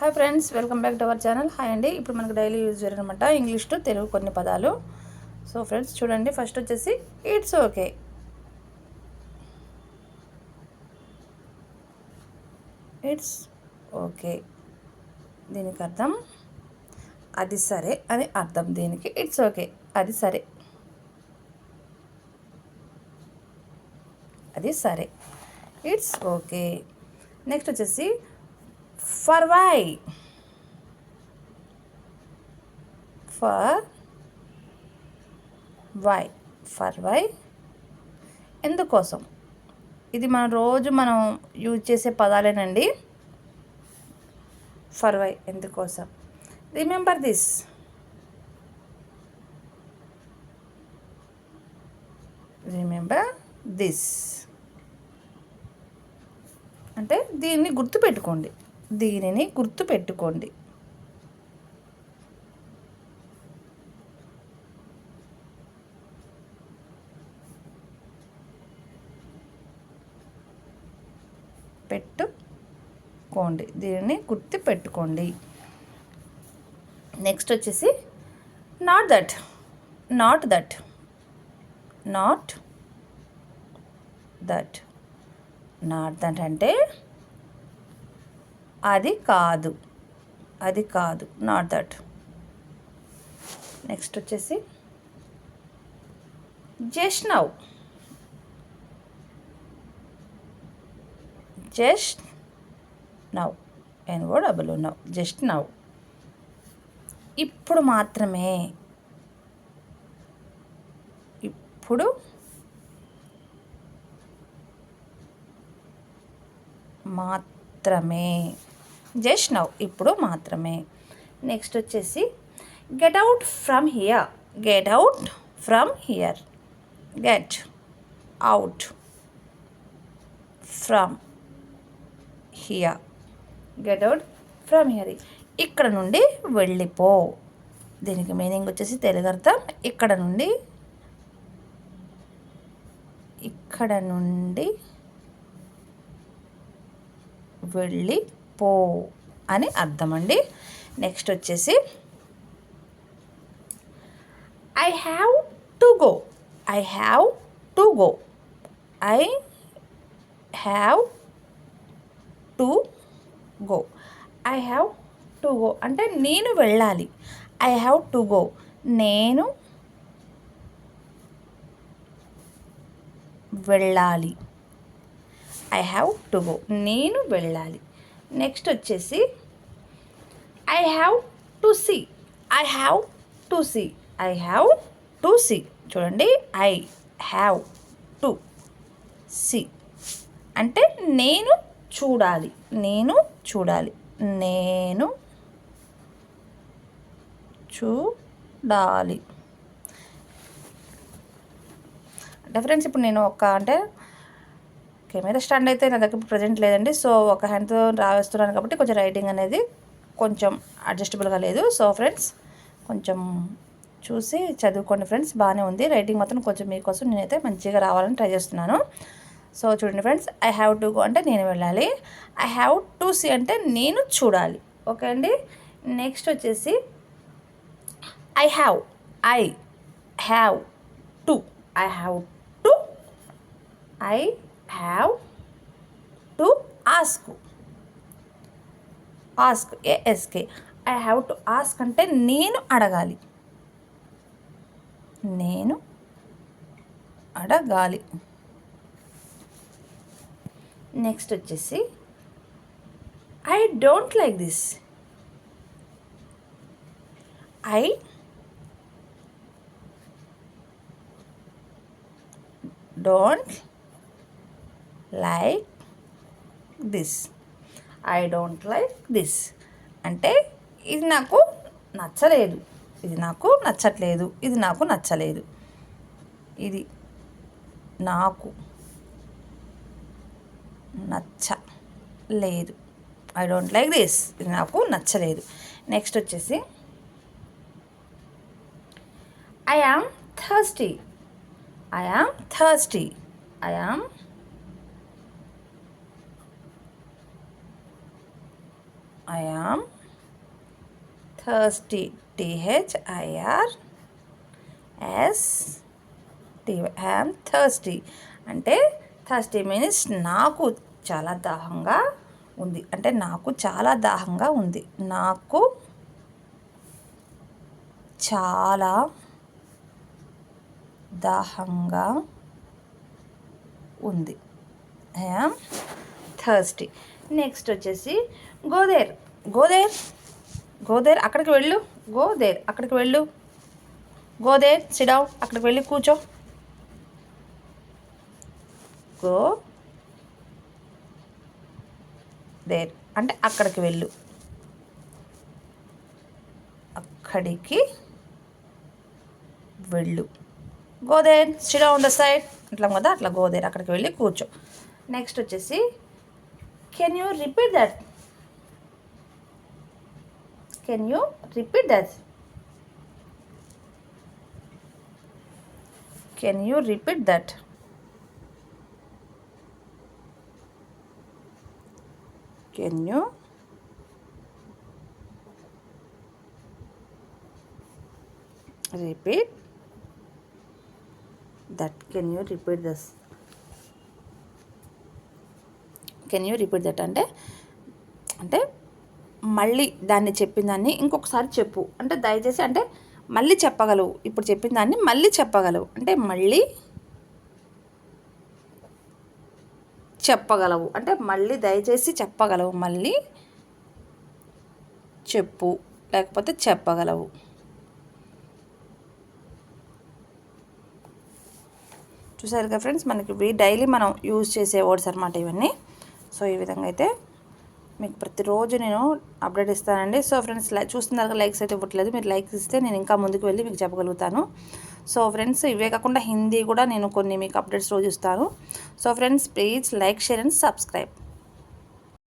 Hi friends welcome back to our channel hi అండి ఇప్పుడు మనకు డైలీ యూజ్ అనమాట ఇంగ్లీష్ టు తెలుగు కొన్ని పదాలు. సో ఫ్రెండ్స్ చూడండి ఫస్ట్ వచ్చేసి ఇట్స్ ఓకే ఇట్స్ ఓకే దీనికి అర్థం అది సరే అని అర్థం. దీనికి ఇట్స్ ఓకే అది సరే. అది సరే. ఇట్స్ ఓకే నెక్స్ట్ వచ్చేసి for why? For why. For why? ఎందుకోసం? ఇది మనం రోజు మనం యూజ్ చేసే పదాలేనండి. ఫర్ వై ఎందుకోసం? Remember this. Remember this. అంటే దీన్ని గుర్తుపెట్టుకోండి. దీనిని గుర్తుపెట్టుకోండి. పెట్టుకోండి. దీనిని గుర్తు పెట్టుకోండి నెక్స్ట్ వచ్చేసి not that not that not that not that అంటే అది కాదు. అది కాదు. నాట్ దట్ నెక్స్ట్ వచ్చేసి జస్ట్ నౌ జస్ట్ నౌ కూడా డబుల్ నౌ జస్ట్ నౌ ఇప్పుడు మాత్రమే ఇప్పుడు మాత్రమే జస్ట్ నౌ ఇప్పుడు మాత్రమే. నెక్స్ట్ వచ్చేసి get out from here get out from here get out from here get out from here ఇక్కడ నుండి వెళ్ళిపో. దీనికి మీనింగ్ వచ్చేసి తెలుగు అర్థం ఇక్కడ నుండి ఇక్కడ నుండి వెళ్ళి పో అని అర్థం అండి నెక్స్ట్ వచ్చేసి I have to go I have to go I have to go I have to go అంటే నేను వెళ్ళాలి. ఐ హ్యావ్ టు గో నేను వెళ్ళాలి. ఐ హ్యావ్ టు గో నేను వెళ్ళాలి. నెక్స్ట్ వచ్చేసి I have to see I have to see I have to see చూడండి I have to see అంటే నేను చూడాలి. నేను చూడాలి. నేను చూడాలి. అంటే ఫ్రెండ్స్ ఇప్పుడు నేను ఒక అంటే కెమెరా స్టాండ్ అయితే నా దగ్గర ప్రజెంట్ లేదండి. సో ఒక హ్యాండ్తో రావేస్తున్నాను కాబట్టి కొంచెం రైటింగ్ అనేది కొంచెం అడ్జస్టబుల్గా లేదు. సో ఫ్రెండ్స్ కొంచెం చూసి చదువుకోండి ఫ్రెండ్స్ బాగానే ఉంది. రైటింగ్ మాత్రం కొంచెం మీకోసం నేనైతే మంచిగా రావాలని ట్రై చేస్తున్నాను. సో చూడండి friends I have to go అంటే నేను వెళ్ళాలి. ఐ హ్యావ్ టు సీ అంటే నేను చూడాలి. ఓకే అండి? నెక్స్ట్ వచ్చేసి I have I have to I have to I have to ask ask A S K I have to ask అంటే నేను అడగాలి. నేను అడగాలి. నెక్స్ట్ వచ్చేసి I don't like this I don't like this I don't like this అంటే ఇది నాకు నచ్చలేదు. ఇది నాకు నచ్చట్లేదు. ఇది నాకు నచ్చలేదు. ఇది నాకు నచ్చలేదు. ఐ డోంట్ లైక్ దిస్ ఇది నాకు నచ్చలేదు. నెక్స్ట్ వచ్చేసి I am thirsty I am thirsty I am I am thirsty T H I R S T I thirsty అంటే థర్స్టీ మీన్స్ నాకు చాలా దాహంగా ఉంది. అంటే నాకు చాలా దాహంగా ఉంది. నాకు చాలా దాహంగా ఉంది. I am thirsty. నెక్స్ట్ వచ్చేసి go there. Go there? Go there అక్కడికి వెళ్ళు. గోదేర్ అక్కడికి వెళ్ళు. గోదేర్ సిడావ్ అక్కడికి వెళ్ళి కూర్చో. గో దేర్ అంటే అక్కడికి వెళ్ళు. అక్కడికి వెళ్ళు. గోదేర్ సిడా ఆన్ ద సైడ్ అట్లా కదా అట్లా గోదేర్ అక్కడికి వెళ్ళి కూర్చో. నెక్స్ట్ వచ్చేసి Can you repeat that? Can you repeat that? Can you repeat that? Can you? Repeat that. Can you repeat this? Can you repeat that అంటే అంటే మళ్ళీ దాన్ని చెప్పిన దాన్ని ఇంకొకసారి చెప్పు. అంటే దయచేసి అంటే మళ్ళీ చెప్పగలవు. ఇప్పుడు చెప్పిన దాన్ని మళ్ళీ చెప్పగలవు. అంటే మళ్ళీ చెప్పగలవు. అంటే మళ్ళీ దయచేసి చెప్పగలవు. మళ్ళీ చెప్పు. లేకపోతే చెప్పగలవు. చూసారు ఫ్రెండ్స్ మనకి డైలీ మనం యూజ్ చేసే వర్డ్స్ అనమాట ఇవన్నీ. సో ఈ విధంగా అయితే మీకు ప్రతిరోజు నేను అప్డేట్ ఇస్తానండి. సో ఫ్రెండ్స్ చూస్తున్నారు లైక్స్ అయితే ఇవ్వట్లేదు. మీరు లైక్స్ ఇస్తే నేను ఇంకా ముందుకు వెళ్ళి మీకు చెప్పగలుగుతాను. సో ఫ్రెండ్స్ ఇవే కాకుండా హిందీ కూడా నేను కొన్ని మీకు అప్డేట్స్ రోజు ఇస్తాను. So friends please like share and subscribe.